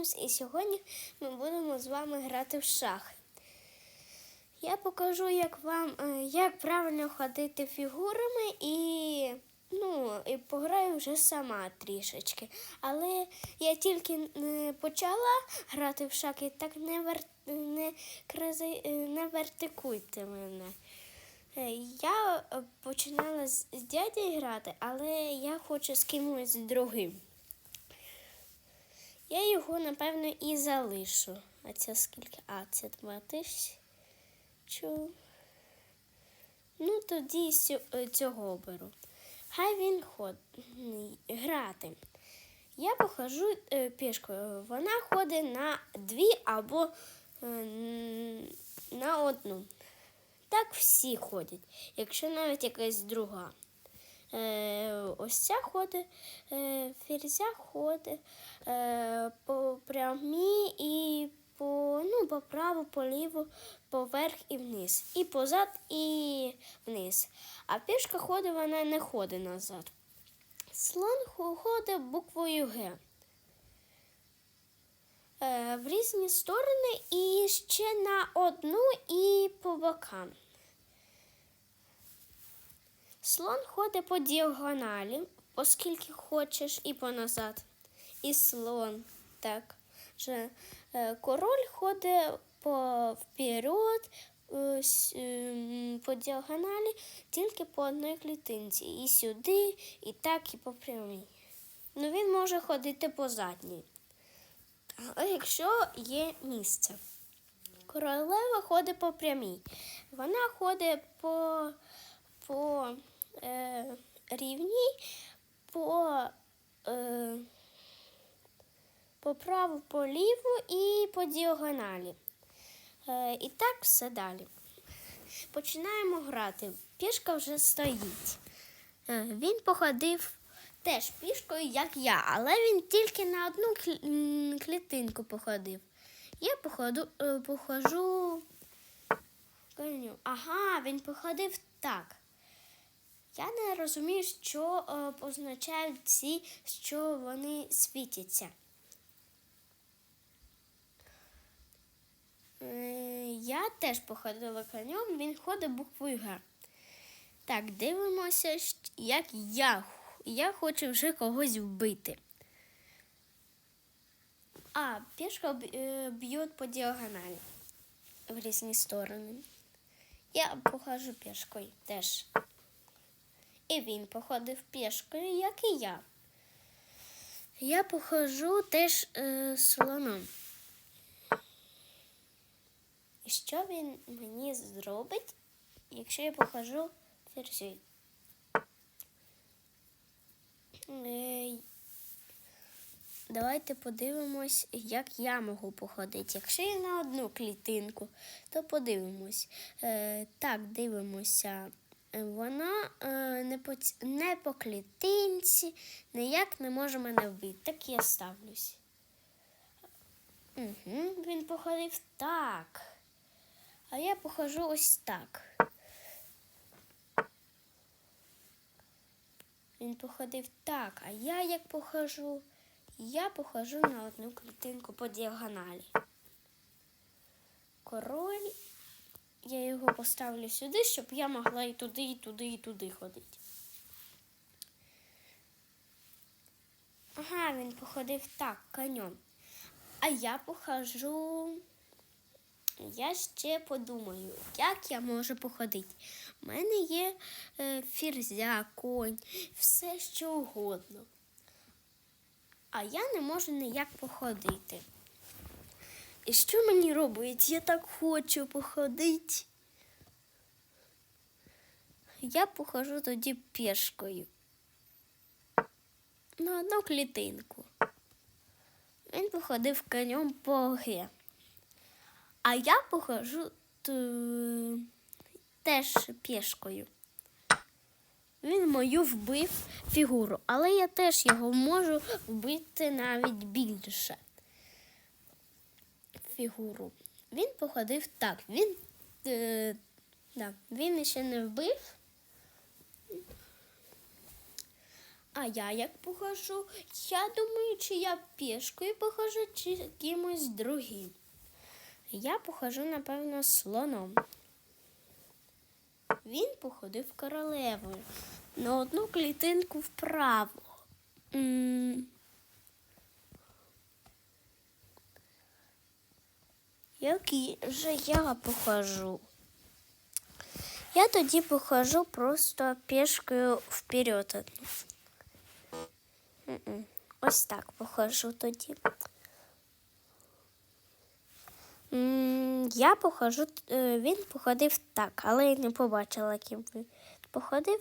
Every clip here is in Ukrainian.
І сьогодні ми будемо з вами грати в шахи. Я покажу, як вам е, як правильно ходити фігурами і, ну, і пограю вже сама трішечки. Але я тільки е, почала грати в шахи, так не, вер... не, крази... е, не вертикуйте мене. Е, Я починала з дядею грати, але я хочу з кимось другим. Я його, напевно, і залишу. А це скільки? А, це два тисячі. Ну, тоді е, цього беру. Хай він ход... грати. Я похожу е, пішкою. Вона ходить на дві або е, на одну. Так всі ходять, якщо навіть якась друга. Е, ось ця ходить, е, ферзя ходить е, по прямій і по, ну, по праву, по ліву, поверх і вниз. І позад, і вниз. А пішка ходить, вона не ходить назад. Слон ходить буквою Г. В різні сторони і ще на одну і по бокам. Слон ходить по діагоналі, оскільки хочеш, і поназад. І слон. Так. Же, е, король ходить по вперед, ем, по діагоналі, тільки по одній клітинці. І сюди, і так, і по прямій. Ну, він може ходити по задній. Але якщо є місце. Королева ходить по прямій. Вона ходить по е, рівній, по, е, по праву, по ліву і по діагоналі. Е, і так все далі. Починаємо грати. Пішка вже стоїть. Е, Він походив теж пішкою, як я, але він тільки на одну клітинку походив. Я походу, е, похожу. коню. Ага, він походив так. Я не розумію, що е, позначають ці, що вони світяться. Я теж походила конем, він ходить буквою Г. Так, дивимося, як я. Я хочу вже когось вбити. А, пішка б- е, б'є по діагоналі в різні сторони. Я похожу пішкою теж. І він походив пішкою, як і я. Я похожу теж е, слоном. І що він мені зробить, якщо я похожу ферзю? Е, Давайте подивимось, як я можу походити. Якщо я на одну клітинку, то подивимось. Е, так, дивимося. Е, Вона е, не, по, клітинці, ніяк не може мене вбити. Так я ставлюсь. Угу, він походив так. А я похожу ось так. Він походив так, а я як похожу, я похожу на одну клітинку по діагоналі. Король, я його поставлю сюди, щоб я могла і туди, і туди, і туди ходити. Ага, він походив так, конем. А я похожу. Я ще подумаю, як я можу походити. У мене є е, фірзя, конь, все що угодно. А я не можу ніяк походити. І що мені робить? Я так хочу походити. Я похожу тоді пішкою. На одну клітинку. Він походив конем по Г. А я похожу т- теж пішкою. Він мою вбив фігуру, але я теж його можу вбити навіть більше фігуру. Він походив так. Він, е, да, він ще не вбив. А я як похожу? Я думаю, чи я пішкою похожу, чи кимось другим. Я похожу, напевно, слоном. Він походив королевою на одну клітинку вправо. Який же я похожу? Я тоді похожу просто пішкою вперед. Ось так похожу тоді. Я похожу, е, він походив так, але я не побачила, ким він походив.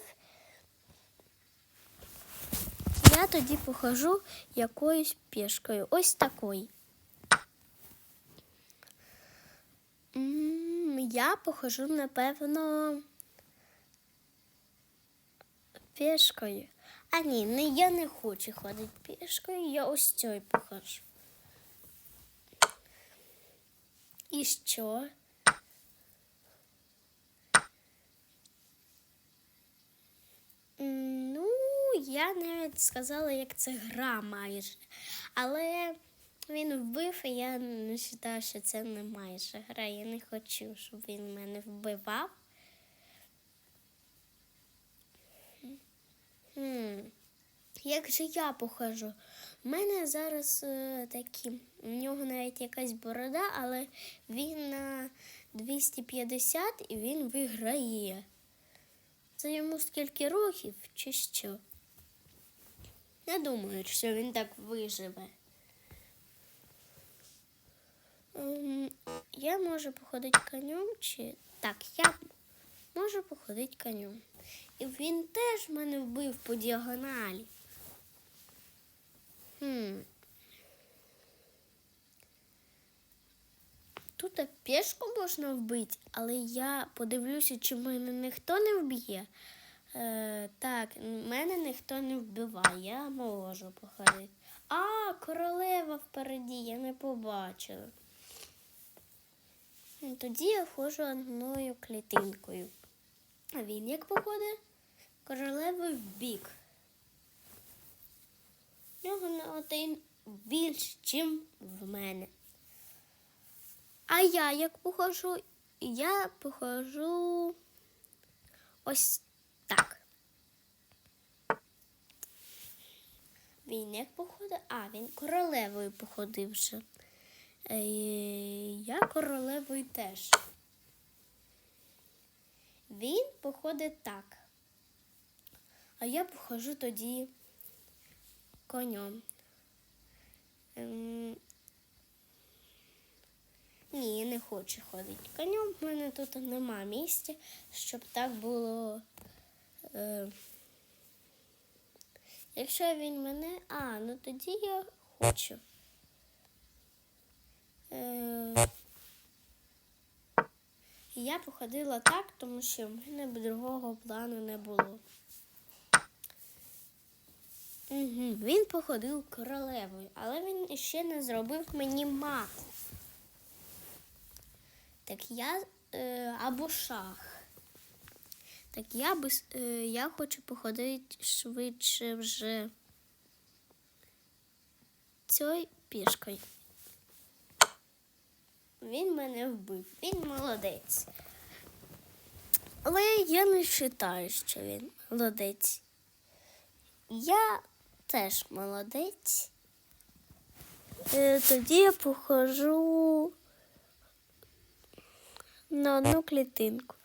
Я тоді похожу якоюсь пішкою. Ось такою. Я похожу, напевно, пішкою. А ні, не, я не хочу ходити пішкою, я ось цю похожу. І що? Ну, я навіть сказала, як це гра майже. Але він вбив, і я не вважаю, що це не майже гра. Я не хочу, щоб він мене вбивав. Хм. Як же я похожу? У мене зараз е, такі, у нього навіть якась борода, але він на 250 і він виграє. Це йому скільки років чи що? Не думаю, що він так виживе. Я можу походити конем чи. Так, я можу походити конем. І він теж мене вбив по діагоналі. Хм. Тут пішку можна вбити, але я подивлюся, чи мене ніхто не вб'є. Е, так, мене ніхто не вбиває, я можу походити. А, королева впереді, я не побачила. Тоді я ходжу одною клітинкою. А він як походить? Королевою в бік. Нього на один більш, чим в мене. А я як похожу? Я похожу ось так. Він як походить? А, він королевою походив вже. Е, Я королевою теж. Він походить так. А я похожу тоді конем. Ем... Ні, не хочу ходити конем. В мене тут нема місця, щоб так було. Е... Якщо він мене. А, ну тоді я хочу. Е... Я походила так, тому що в мене б другого плану не було. Угу. Він походив королевою, але він ще не зробив мені мат. Так я е, або шах. Так я би, е, я хочу походити швидше вже цією пішкою. Він мене вбив, він молодець. Але я не вважаю, що він молодець. Я теж молодець. Е, Тоді я похожу на одну клітинку.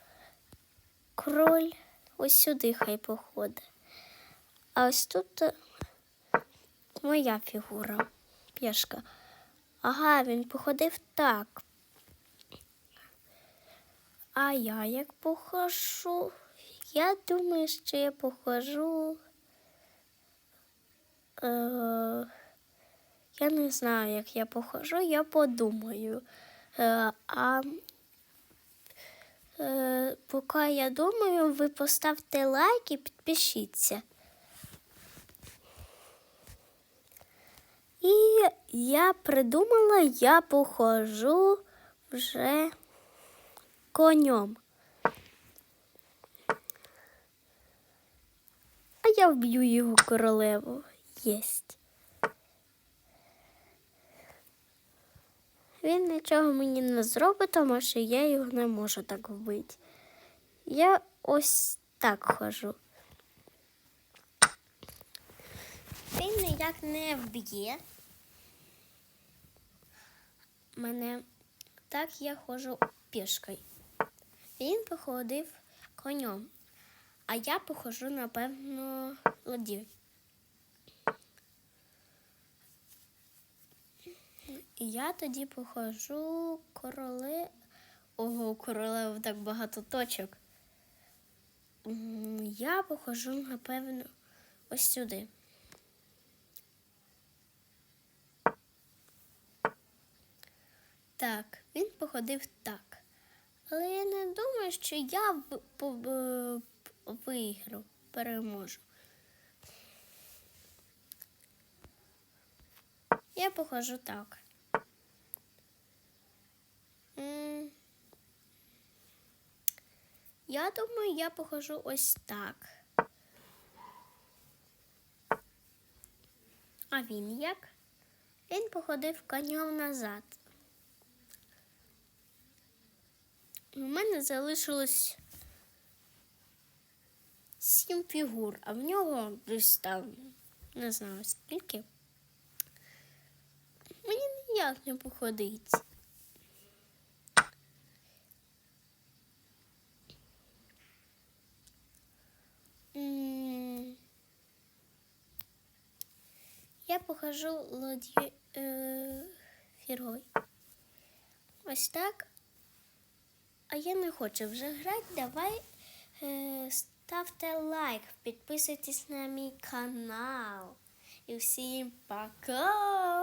Кроль ось сюди хай походить. А ось тут е, моя фігура, пішка. Ага, він походив так. А я як похожу? Я думаю, що я похожу. Е, я не знаю, як я похожу, я подумаю. Е, а е, поки я думаю, ви поставте лайк і підпишіться. І я придумала, я похожу вже конем. А я вб'ю його королеву. Єсть. Він нічого мені не зробить, тому що я його не можу так вбити. Я ось так хожу. Він ніяк не вб'є. Мене так я ходжу пішкою. Він походив конем, а я походжу, напевно, ладів. І я тоді походжу короле. Ого, у королеви так багато точок. Я походжу, напевно, ось сюди. Так, він походив так. Але я не думаю, що я виграв, переможу. Я походжу так. Я думаю, я походжу ось так. А він як? Він походив конем назад. У мене залишилось сім фігур, а в нього десь там не знаю скільки. Мені ніяк не походить. Я покажу лодію е, фіргой. Ось так. А я не хочу вже грати. Давай е, ставте лайк, підписуйтесь на мій канал. І всім пока!